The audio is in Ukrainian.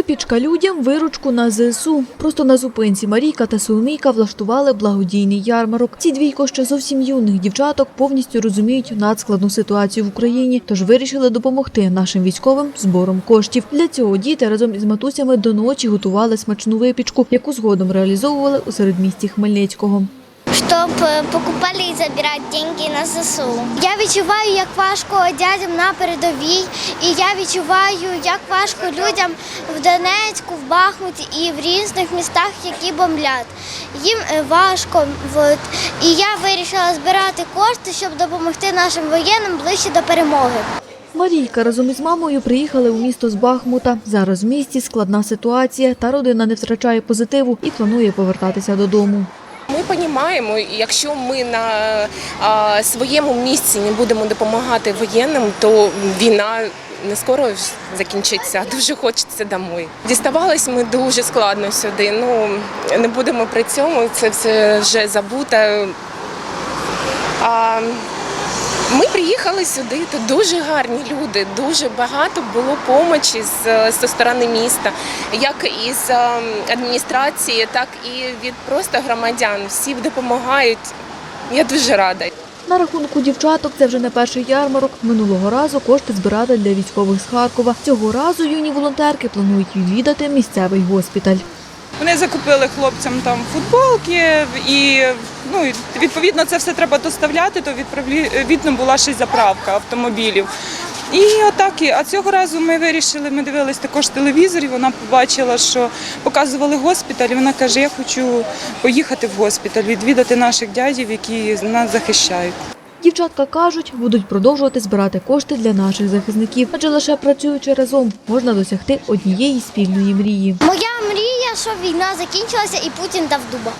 Випічка людям, виручку на ЗСУ. Просто на зупинці Марійка та Соломійка влаштували благодійний ярмарок. Ці двійко ще зовсім юних дівчаток повністю розуміють надскладну ситуацію в Україні, тож вирішили допомогти нашим військовим збором коштів. Для цього діти разом із матусями до ночі готували смачну випічку, яку згодом реалізовували у середмісті Хмельницького. Щоб е, покупали і забирати деньги на ЗСУ. Я відчуваю, як важко дядям на передовій, і я відчуваю, як важко людям в Донецьку, в Бахмуті і в різних містах, які бомблять. Їм е, важко. От. І я вирішила збирати кошти, щоб допомогти нашим воєнним ближче до перемоги. Марійка разом із мамою приїхали у місто з Бахмута. Зараз в місті складна ситуація, та родина не втрачає позитиву і планує повертатися додому. Ми розуміємо, якщо ми на своєму місці не будемо допомагати воєнним, то війна не скоро закінчиться. Дуже хочеться домой. Діставались ми дуже складно сюди. Ну не будемо при цьому. Це все вже забуте. А, ми приїхали сюди, тут дуже гарні люди, дуже багато було помочі з, зі сторони міста, як із ем, адміністрації, так і від просто громадян. Всі допомагають. Я дуже рада. На рахунку дівчаток це вже не перший ярмарок. Минулого разу кошти збирали для військових з Харкова. Цього разу юні волонтерки планують відвідати місцевий госпіталь. Вони закупили хлопцям там футболки, і ну відповідно це все треба доставляти. То відповідно була ще й заправка автомобілів. І отак, і- а цього разу ми вирішили, ми дивились також телевізор, і вона побачила, що показували госпіталь. і Вона каже: Я хочу поїхати в госпіталь, відвідати наших дядів, які нас захищають. Дівчатка кажуть, будуть продовжувати збирати кошти для наших захисників, адже лише працюючи разом можна досягти однієї спільної мрії. Моя щоб війна закінчилася і Путін дав дуба.